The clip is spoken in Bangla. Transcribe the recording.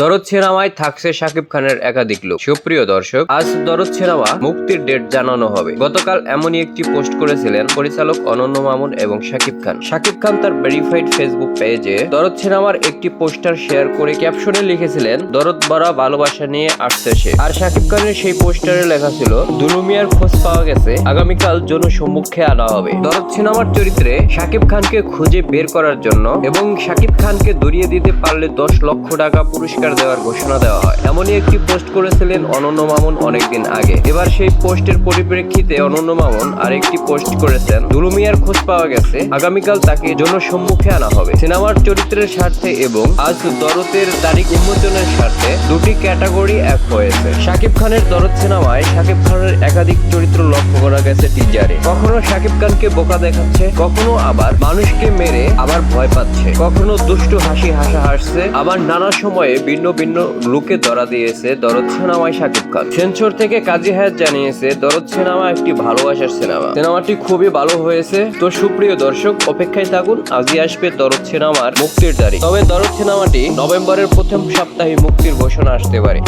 দরদ সিনেমায় থাকছে শাকিব খানের একাধিক লোক। সুপ্রিয় দর্শক, আজ দরদ সিনেমা মুক্তির ডেট জানানো হবে। গতকাল এমনই একটি পোস্ট করেছিলেন পরিচালক অনন্য মামুন এবং শাকিব খান। শাকিব খান তার ভেরিফাইড ফেসবুক পেজে দরদ সিনেমার একটি পোস্টার শেয়ার করে ক্যাপশনে লিখেছিলেন, দরদ বরা ভালোবাসা নিয়ে আসছে সে। আর শাকিব খানের সেই পোস্টারে লেখা ছিল, দুলুমিয়ার খোঁজ পাওয়া গেছে, আগামীকাল জন্য সম্মুখে আনা হবে। দরদ সিনেমার চরিত্রে শাকিব খানকে খুঁজে বের করার জন্য এবং শাকিব খানকে দরিয়ে দিতে পারলে দশ লক্ষ টাকা পুরস্কার দেওয়ার ঘোষণা দেওয়া হয়। এমনই একটি পোস্ট করেছিলেন অনন্য মামুন অনেকদিন আগে। এবার সেই পোস্টের পরিপ্রেক্ষিতে অনন্য মামুন আরেকটি পোস্ট করেছেন, দুলুমিয়ার খোঁজ পাওয়া গেছে। আগামীকাল তাকে জনসম্মুখে আনা হবে। সিনেমার চরিত্রের স্বার্থে এবং আজ দরদের তারিখ উন্মোচনের স্বার্থে দুটি ক্যাটাগরি এক হয়েছে। শাকিব খানের দরদ সিনেমায় শাকিব খানের একাধিক চরিত্র লক্ষ্য করা গেছে টিজারে। কখনো শাকিব খানকে বোকা দেখাচ্ছে, কখনো আবার মানুষকে মেরে আবার ভয় পাচ্ছে। কখনো দুষ্টু হাসি হাসা হাসছে, আবার নানা সময়ে ভিন্ন ভিন্ন লুকে ধরা দিয়েছে দরদ সিনেমায় শাকিব খান। সেন্সর থেকে কাজী হায়াত জানিয়েছে, দরদ সিনেমা একটি ভালোবাসার সিনেমা। সিনেমাটি খুবই ভালো হয়েছে। তো সুপ্রিয় দর্শক, অপেক্ষায় থাকুন, আজই আসবে দরদ সিনেমার মুক্তির তারিখ। তবে দরদ সিনেমাটি নভেম্বরের প্রথম সপ্তাহে মুক্তির ঘোষণা আসতে পারে।